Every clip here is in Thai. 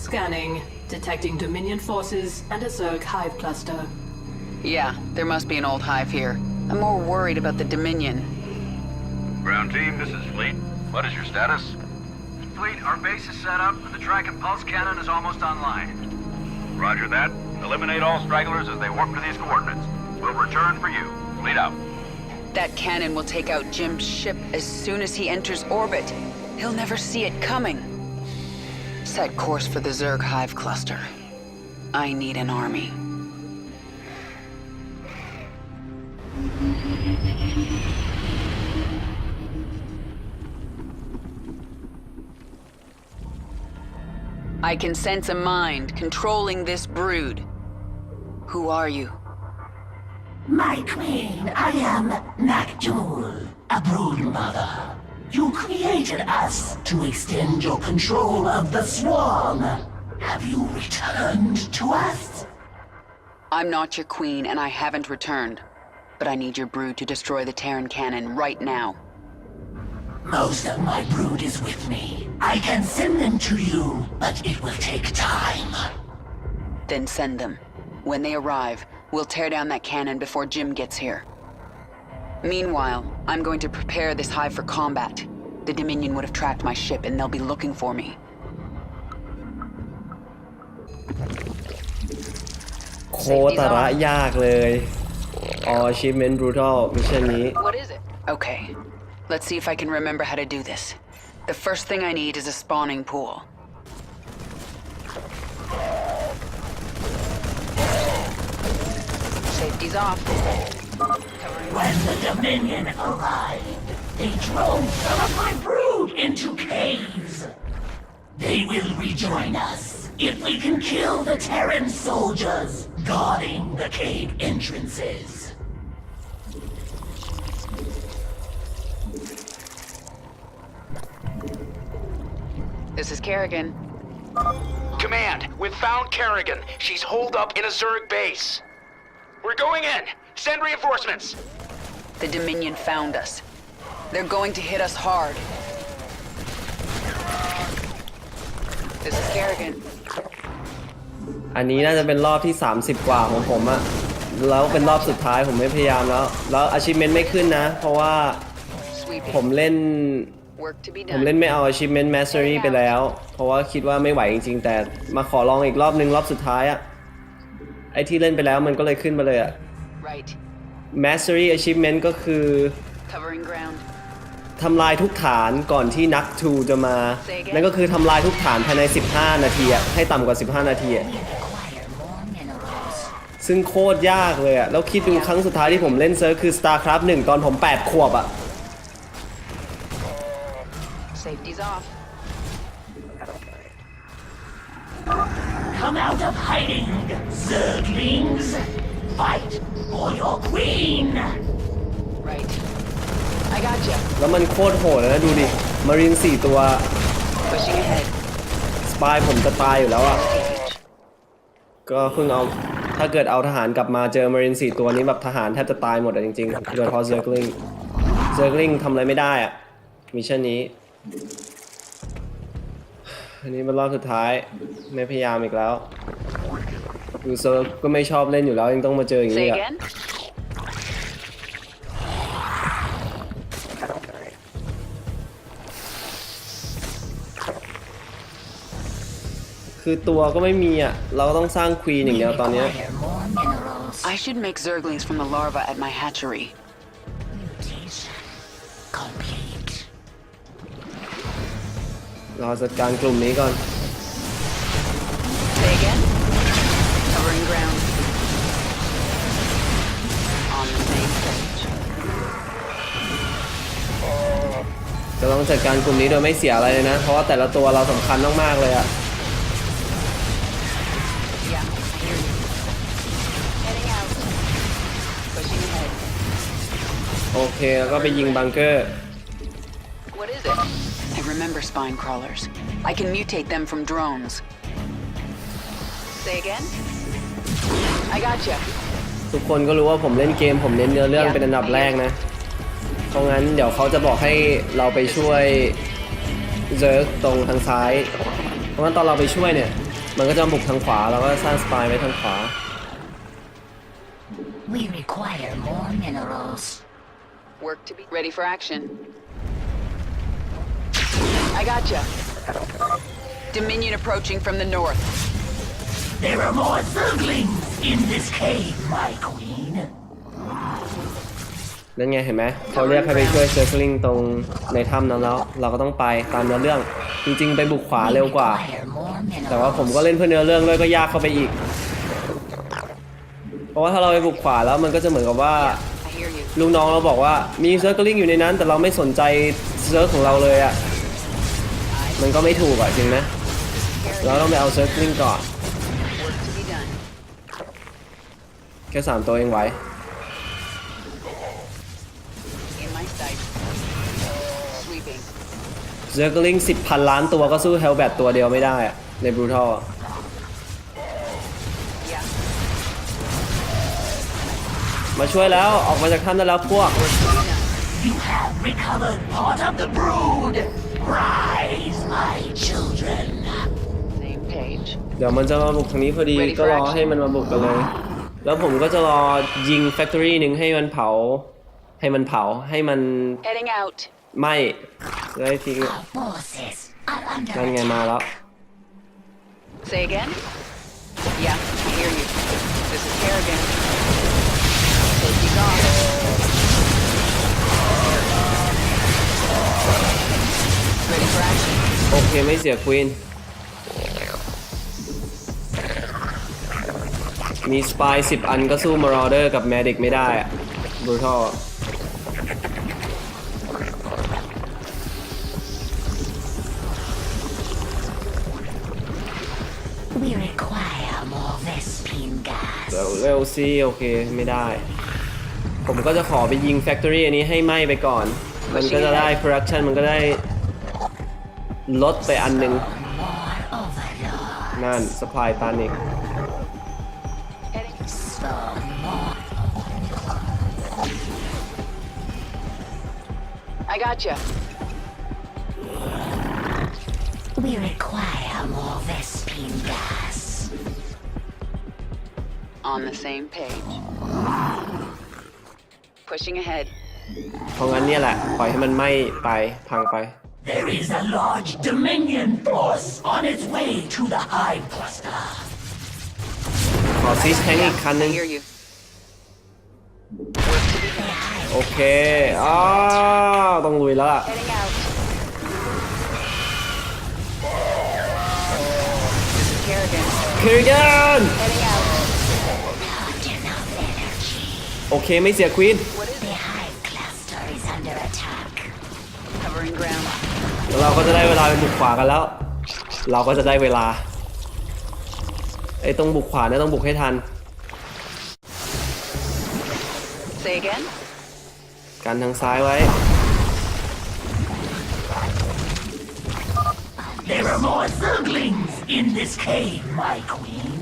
Scanning. Detecting Dominion forces and a Zerg hive cluster. Yeah, there must be an old hive here. I'm more worried about the Dominion. Ground team, this is Fleet. What is your status? Fleet, our base is set up, and the track and pulse cannon is almost online. Roger that. Eliminate all stragglers as they warp to these coordinates. We'll return for you. Fleet out. That cannon will take out Jim's ship as soon as he enters orbit. He'll never see it coming. Set course for the Zerg hive cluster. I need an army. I can sense a mind controlling this brood. Who are you? My queen, I am Nakjul, a brood mother. You created us to extend your control of the swarm. Have you returned to us? I'm not your queen, and I haven't returned. But I need your brood to destroy the Terran cannon right now. Most of my brood is with me. I can send them to you, but it will take time. Then send them. When they arrive, we'll tear down that cannon before Jim gets here. Meanwhile, I'm going to prepare this hive for combat. The Dominion would have tracked my ship and they'll be looking for me. achievement brutal What is it? Okay. Let's see if I can remember how to do this. The first thing I need is a spawning pool. Safety's off. When the Dominion arrived, they drove some of my brood into caves. They will rejoin us if we can kill the Terran soldiers guarding the cave entrances. This is Kerrigan. Command, we've found Kerrigan. She's holed up in a Zerg base. We're going in. Send reinforcements. The Dominion found us. They're going to hit us hard. This is Kerrigan. อันนี้น่าจะเป็นรอบที่ 30 กว่าของผมอะแล้วเป็นรอบสุดท้ายผมไม่พยายามแล้ว แล้ว Achievement ไม่ขึ้นนะ เพราะว่า Sweeping. ผมเล่น Work to be ผม done. เล่นไม่เอา Achievement Mastery ไปแล้ว เพราะว่าคิดว่าไม่ไหวจริงๆ แต่มาขอลองอีกรอบนึงรอบสุดท้ายอะไอที่เล่นไปแล้วมันก็เลยขึ้นมาเลยอะ Right. Mastery Achievement ก็คือ Covering ground. ทำลายทุกฐานก่อนที่นักทูจะมา นั่นก็คือทำลายทุกฐานภายใน 15 นาทีอะให้ต่ำกว่า 15 นาทีอะ Acquire more minerals. ซึ่งโคตรยากเลยอะแล้วคิดดูครั้งสุดท้ายที่ผมเล่นเซิร์ฟคือ StarCraft 1 ตอนผม 8 ขวบอะ Safety's off. Come out of hiding, Zerglings. Fight for your queen. Right. I got you. แล้วมันโคตรโหดเลยนะดูดิ มาริน4ตัว Pushing ahead. สปายผมจะตายอยู่แล้วอะ Stage. ก็เพิ่งเอา ถ้าเกิดเอาทหารกลับมาเจอมาริน4ตัวนี้แบบทหารแทบจะตายหมดอะจริงๆ โดยเฉพาะเซอร์กลิงเซอร์กลิงทำอะไรไม่ได้อะมิชชั่นนี้ อันนี้เป็นรอบสุดท้าย ไม่พยายามอีกแล้ว ดูเซิร์ฟก็ไม่ชอบเล่นอยู่แล้วยังต้องมาเจออย่าง Say นี้อะ again? คือตัวก็ไม่มีอะ เราก็ต้องสร้างควีนอย่างเดียวตอนเนี้ย Acquire more minerals. I should make Zerglings from the larva at my hatchery. Mutation complete. เราจัดการกลุ่มนี้ก่อน Say again? จะต้องจัดการกลุ่มนี้โดยไม่เสียอะไรเลยนะ เพราะว่าแต่ละตัวเราสำคัญมากๆเลยอะ Yeah, I hear you. Heading out. Pushing ahead. โอเคแล้วก็ไปยิงบังเกอร์ What is it? I remember spine crawlers. I can mutate them from drones. Say again? I got you. ทุกคนก็รู้ว่าผมเล่นเกม ผมเน้นเนื้อเรื่องเป็นอันดับแรกนะ เพราะงั้นเดี๋ยวเขาจะบอกให้เราไปช่วยเซิร์กตรงทางซ้าย เพราะงั้นตอนเราไปช่วยเนี่ย มันก็จะบุกทางขวาเราก็สร้างสปายไว้ทางขวา We require more minerals. Work to be ready for action. I gotcha. Dominion approaching from the north. There are more Zerglings in this cave, my queen. นั่นไงเห็นไหมเขาเรียกให้ไปช่วยเซอร์คลิงตรงในถ้ำนั้นแล้ว เราก็ต้องไปตามเนื้อเรื่อง จริงๆ ไปบุกขวาเร็วกว่า แต่ว่าผมก็เล่นเพื่อเนื้อเรื่องด้วยก็ยากเข้าไปอีก เพราะว่าถ้าเราไปบุกขวาแล้วมันก็จะเหมือนกับว่าลูกน้องเราบอกว่ามีเซิร์คลิงอยู่ในนั้น แต่เราไม่สนใจเซิร์ฟของเราเลยอะ่ะ มันก็ไม่ถูกอะจริงไหมเราต้องไปเอาเซิร์คลิงก่อน แค่สามตัวเองไหว เซิร์คลิงสิบพันล้านตัวก็สู้เฮลแบตตัวเดียวไม่ได้อะในบรูทัล Yeah. มาช่วยแล้วออกมาจากถ้ำได้แล้วพวก Work to be done. You have recovered part of the brood. Rise, my children. Same page. เดี๋ยวมันจะมาบุกทางนี้พอดี Ready for ก็รอ action ให้มันมาบุกกันเลย แล้วผมก็จะรอยิงแฟคทอรี่หนึ่งให้มันเผา ให้มันเผาให้มัน Heading out. ไหม้จะได้ทิ้ง Our forces are under นั่นไงมาแล้ว Say again? Yeah, I hear you. This is Kerrigan. Safety's off. Ready for action. โอเคไม่เสียควีน มีสปายสิบอันก็สู้มารอเดอร์กับแมดิกไม่ได้อะบรูทัล We require more Vespine gas. เร็วเร็วซีโอเคไม่ได้ ผมก็จะขอไปยิงแฟคทอรี่อันนี้ให้ไหม้ไปก่อน มันก็จะได้ production มันก็ได้ ลดไปอันหนึ่ง More overlord. นั่น สปายตันอีก Heading. So more. I gotcha. On the same page. Pushing ahead. เพราะงั้นเนี่ยแหละ ปล่อยให้มันไหม้ไปพังไป There is a large Dominion force on its way to the Hive Cluster. ขอซีชแทงอีกคันหนึ I ง hear you. Work to be The done. Hive โอเคอ้าวต้องลุยแล้วล่ะ Heading out. This is Kerrigan. คิริกัน Heading out. โอเคไม่เสียควีน What is The it? Hive Cluster is under attack. Covering ground. แล้วเราก็จะได้เวลาไปบุกขวากันแล้ว เราก็จะได้เวลาไอ้ตรงบุกขวาเนี่ยต้องบุกให้ทัน Say again? กันทางซ้ายไว้ There are more Zerglings in this cave, my queen.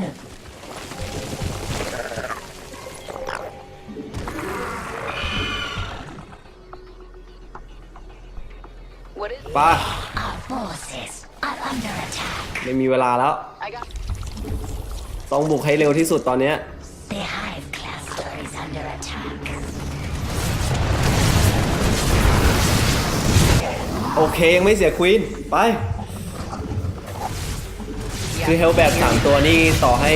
What is it? ป้า Our forces are under attack. ไม่มีเวลาแล้ว I got ต้องบุกให้เร็วที่สุดตอนเนี้ย The Hive Cluster is under attack. โอเค ยังไม่เสียควีนไป คือเฮลแบทสามตัวนี่ต่อให้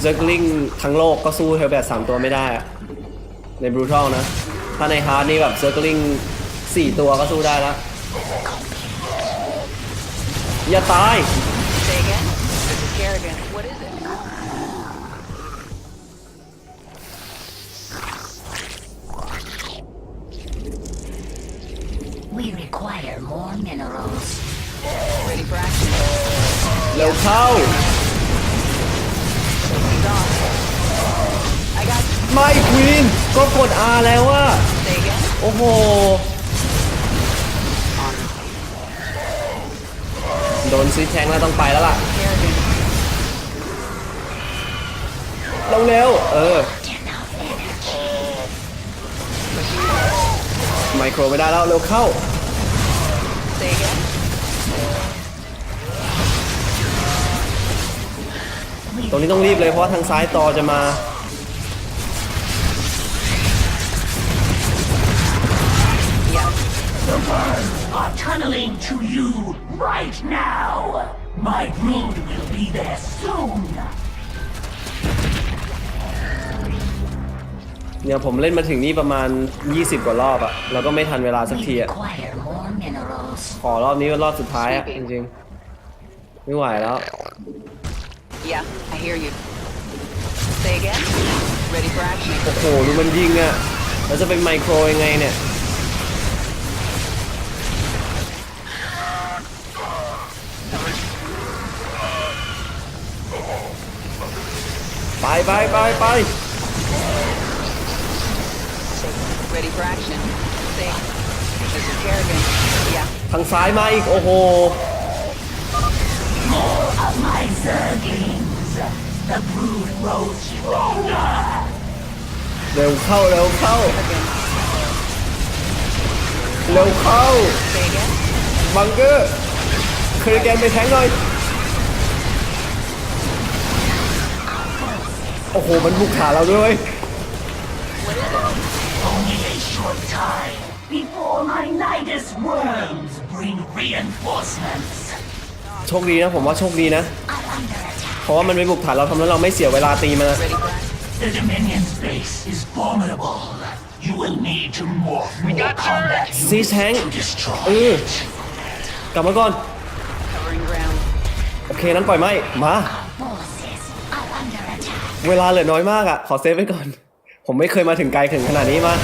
เซ r ร์ l ลิงทั้งโลกก็สู้เฮลแบทสามตัวไม่ได้อะในบรูทัลนะ ถ้าในฮาร์ดนี่แบบเซ r ร์ l ลิงสี่ตัวก็สู้ได้แล้ว อย่าตาย Say again? This is Kerrigan. What is it? We require more minerals. Ready for action. เร็วเข้า He's off. I got ไม่ควีนก็กด R แล้วอะ Say again? โอ้โห ดนซีแทงแล้วต้องไปแล้วล่ะ Kerrigan. เร็ว เออ ไมโครไม่ได้แล้วเร็วเข้า Say again? รงนี้ต้องรีบเลยเพราะทางซ้ายต่อจะมา are tunneling to you right now. My brood will be there soon. เนี่ยผมเล่นมาถึงนี่ประมาณ 20 กว่ารอบอะแล้วก็ไม่ทันเวลาสักทีอะ Require more minerals. ขอรอบนี้เป็นรอบสุดท้ายอะจริงๆ ไม่ไหวแล้ว Yeah, I hear you. Say again? Ready for action. โอ้โหดูมันยิงอะแล้วจะเป็นไมโครยังไงเนี่ย ไปไปไปไป Ready for action. Say, this is Kerrigan. Yeah. ทางซ้ายมาอีก โอ้โห More of my zerglings. The brood grows stronger. เร็วเข้า เร็วเข้าเร็วเข้า Say again? บังเกอร์เคยแกนไปแทงหน่อย โอ้โห มันบุกหาเราด้วย Only a short time before my Nidus worms bring reinforcements. โชคดีนะผมว่าโชคดีนะ I'm under attack. เพราะว่ามันไปบุกฐานเราทำให้เราไม่เสียเวลาตีมันอะ Ready for action. The Dominion's base is formidable. You will need to morph more got combat turrets. ซีแทง to destroy เออกลับมาก่อน Covering ground. โอเคนั้นปล่อยไหมมา เวลาเหลือน้อยมากอะขอเซฟไว้ก่อน ผมไม่เคยมาถึงไกลถึงขนาดนี้มา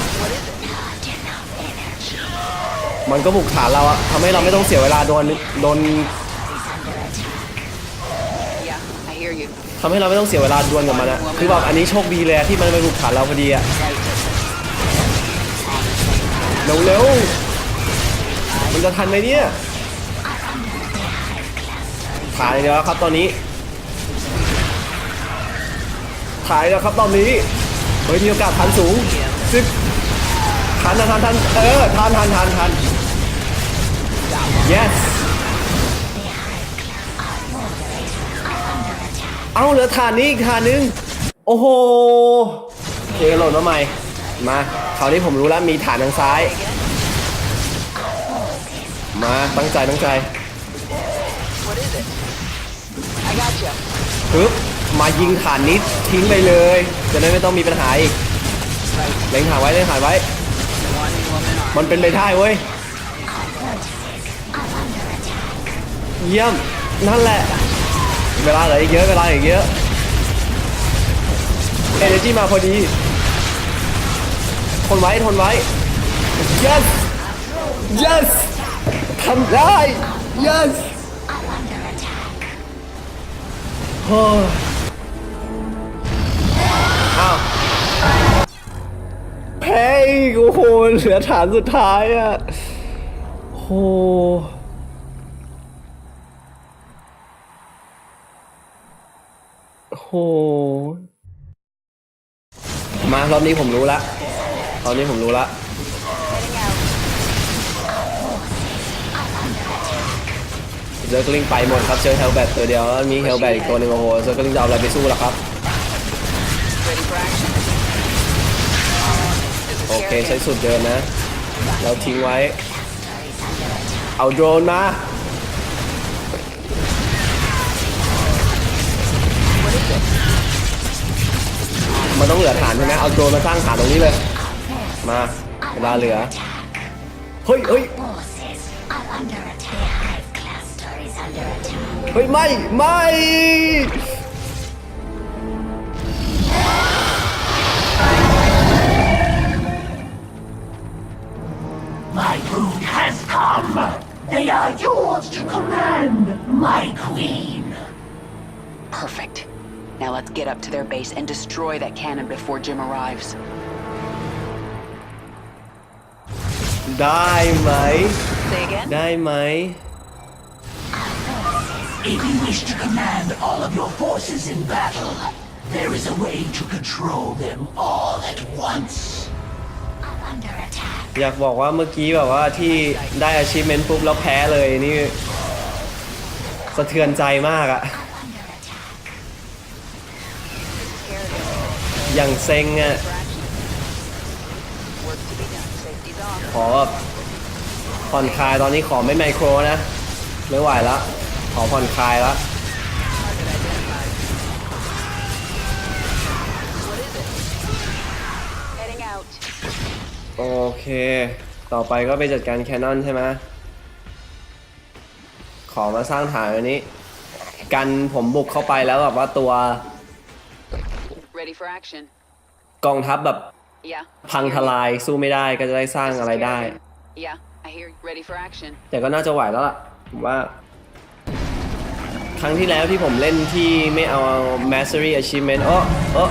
มันก็บุกฐานเราอะทำให้เราไม่ต้องเสียเวลาโดนโดนทำให้เราไม่ต้องเสียเวลาดวลกับมันอะคือแบบอันนี้โชคดีเลยที่มันไปบุกฐานเราพอดีอะเร็วเร็วๆมันจะทันไหมเนี่ยถ่ายเดียวครับตอนนี้ ถ่ายแล้วครับตอนนี้เฮ้ยมีโอกาสทันสูงสิบทันทันทันทันเออทันทันทันทัน yes เอาเหลือฐานนี้อีกฐานนึง โอ้โหเอหล่นมาใหม่ มาคราวนี้ผมรู้แล้วมีฐานทางซ้าย มาตั้งใจตั้งใจปึ๊บ มายิงฐานนี้ทิ้งไปเลย จะได้ไม่ต้องมีปัญหาอีกเล็งฐานไว้เล็งฐานไว้ มันเป็นไปได้เว้ยเยี่ยมนั่นแหละ เวลาเหลืออีกเยอะเวลาอีกเยอะเอเนจีมาพอดีทนไว้ทนไว้ yes yes ทำได้ yes โอ้ อ้าวแพ้อีกโอ้โหเหลือฐานสุดท้ายอะโหโอ้โหมารอบนี้ผมรู้ละตอนนี้ผมรู้ละเซอร์กลิงไปหมดครับ เจอเฮลแบตตัวเดียวแล้วมีเฮลแบตอีกตัวหนึ่งโอ้โหเซอร์กลิงจะเอาอะไรไปสู้ล่ะครับ โอเคใช้สุดเดินนะ เราทิ้งไว้ เอาโดรนมา มันต้องเหลือฐานใช่ไหมเอาโดรนมาสร้างฐานตรงนี้เลย มาเวลาเหลือ เฮ้ยเฮ้ยเฮ้ย ไม่ ไม่ Come! They are yours to command, my queen! Perfect. Now let's get up to their base and destroy that cannon before Jim arrives. Die, Mai. Say again? Die, mate. If you wish to command all of your forces in battle, there is a way to control them all at once. อยากบอกว่าเมื่อกี้แบบว่าที่ได้ achievement ปุ๊บแล้วแพ้เลยนี่สะเทือนใจมากอะอย่างเซ็งอะขอแบบผ่อนคลายตอนนี้ขอไม่ไมโครนะ ไม่ไหวและขอผ่อนคลายละ โอเค ต่อไปก็ไปจัดการแคนนอนใช่ไหมขอมาสร้างฐานอันนี้ กันผมบุกเข้าไปแล้วแบบว่าตัว Ready for action. กองทัพแบบ Yeah. พังทลายสู้ไม่ได้ก็จะได้สร้าง This is อะไรได้ Kerrigan. Yeah, I hear you. Ready for action. แต่ก็น่าจะไหวแล้วล่ะผมว่า ครั้งที่แล้วที่ผมเล่นที่ไม่เอา Mastery Achievement โอ้โอ้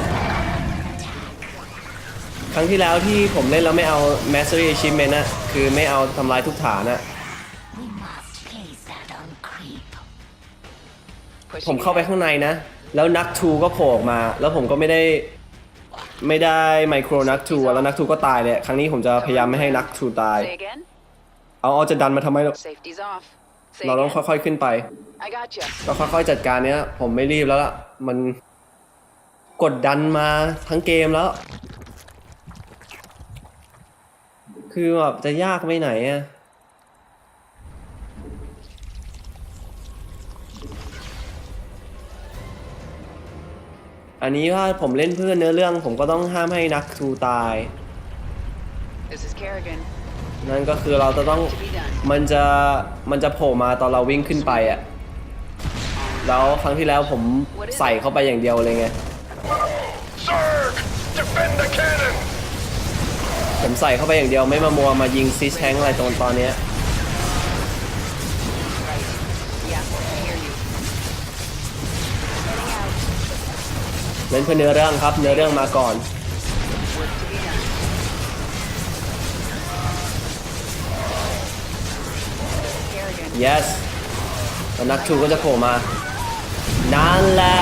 ครั้งที่แล้วที่ผมเล่นแล้วไม่เอา Mastery Achievement นะคือไม่เอาทำลายทุกฐานนะผมเข้าไปข้างในนะ แล้วนักทูก็โผล่ออกมา แล้วผมก็ไม่ได้ไม่ได้ไมโครนักทูแล้วนักทูก็ตายเลยครั้งนี้ผมจะพยายามไม่ให้นักทูตาย เอาเอาจะดันมาทำไมล่ะเราต้องค่อยๆขึ้นไปก็ค่อยๆจัดการเนี้ย ผมไม่รีบแล้วล่ะ มันกดดันมาทั้งเกมแล้ว คือแบบจะยากไม่ไหนอะอันนี้ถ้าผมเล่นเพื่อเนื้อเรื่องผมก็ต้องห้ามให้นักทูตาย This is Kerrigan. นั่นก็คือเราจะต้อง To be done. มันจะมันจะโผล่มาตอนเราวิ่งขึ้นไปอะแล้วครั้งที่แล้วผมใส่เข้าไปอย่างเดียวเลยไง Zerg! Defend the cannon! ผมใส่เข้าไปอย่างเดียวไม่มามัวมายิงซิชแทงอะไรตรงตอนนี้เล่นเพื่อเนื้อเรื่องครับ เนื้อเรื่องมาก่อน Work to be done. Kerrigan. yes นักทูก็จะโผล่มา นั่นแหละ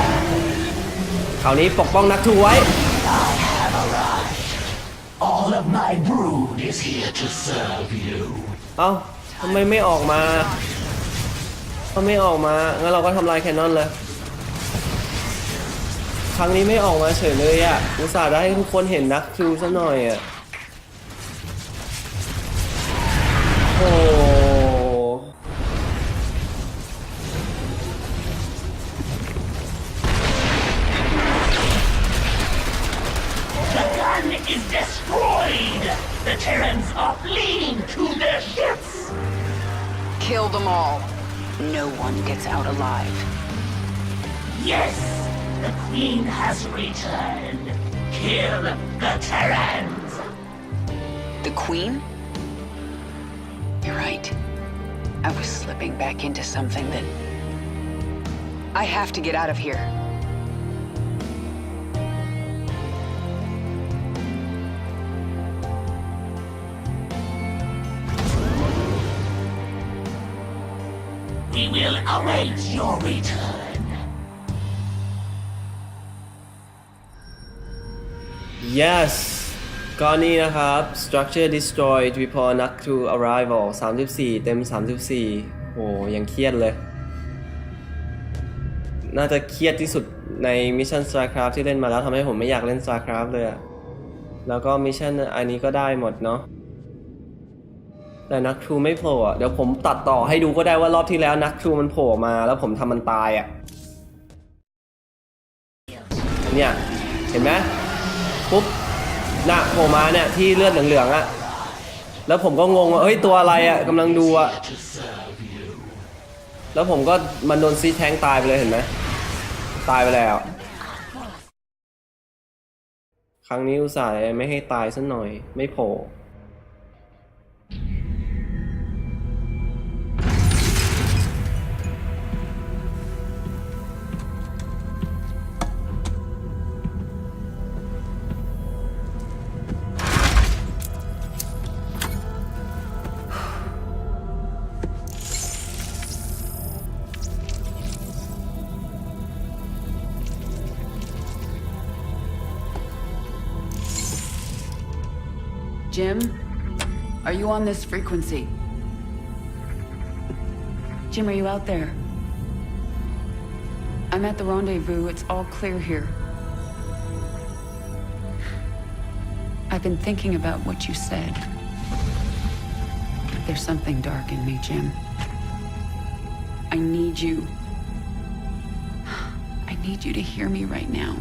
คราวนี้ปกป้องนักทูไว้ my brood is here to serve you. เอ้าทำไมไม่ออกมาถ้าไม่ออกมา งั้นเราก็ทำลายแคนนอนเลย ครั้งนี้ไม่ออกมาเฉยเลยอะ่ะอุตส่าห์ได้ให้ทุกคนเห็นนักคิวซะหน่อยอะ่ะ gets out alive. Yes, the Queen has returned. Kill the Terrans. The Queen? You're right. I was slipping back into something that. I have to get out of here. Await your return. yes ก็นี่นะครับ structure destroyed before n u c to arrival 34 เต็ม 34 โอ้ยังเครียดเลย น่าจะเครียดที่สุดในมิชชั่น StarCraft ที่เล่นมาแล้วทำให้ผมไม่อยากเล่น StarCraft เลยอะแล้วก็มิชชั่นอันนี้ก็ได้หมดเนาะ แต่นักทรูไม่โผล่อะเดี๋ยวผมตัดต่อให้ดูก็ได้ว่ารอบที่แล้วนักทรูมันโผล่มาแล้วผมทำมันตายอะเนี่ยเห็นไหมปุ๊บน่ะโผล่มาเนี่ยที่เลือดเหลืองๆอะแล้วผมก็งงว่าเอ้ยตัวอะไรอะกำลังดูอะแล้วผมก็มันโดนซีแทงตายไปเลยเห็นไหมตายไปแล้ว ครั้งนี้อุตส่าห์ไม่ให้ตายสักหน่อยไม่โผล่ Jim? Are you on this frequency? Jim, are you out there? I'm at the rendezvous. It's all clear here. I've been thinking about what you said. There's something dark in me, Jim. I need you. I need you to hear me right now.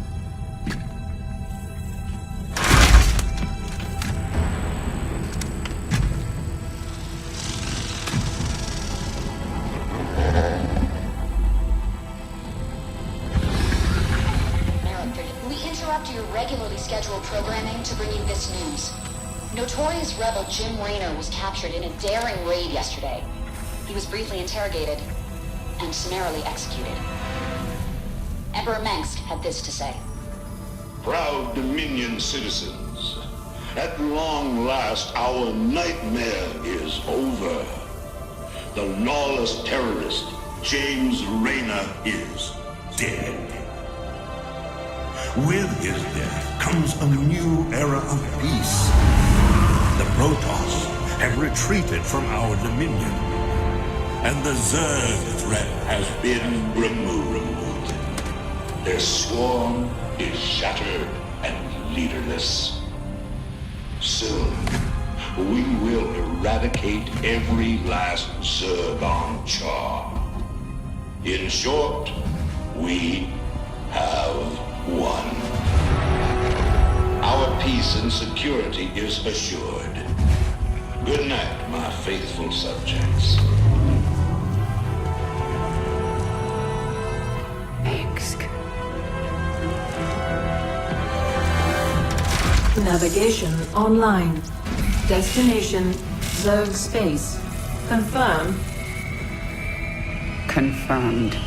Bring you this news. Notorious rebel Jim Raynor was captured in a daring raid yesterday. He was briefly interrogated and summarily executed. Emperor Mengsk had this to say. Proud Dominion citizens, at long last our nightmare is over. The lawless terrorist, James Rayner, is dead. With his death comes a new era of peace. The Protoss have retreated from our dominion, and the Zerg threat has been removed. Their swarm is shattered and leaderless. Soon, we will eradicate every last Zerg on Char. In short, we have won. Our peace and security is assured. Good night, my faithful subjects. Mengsk. Navigation online. Destination Zerg Space. Confirmed. Confirmed.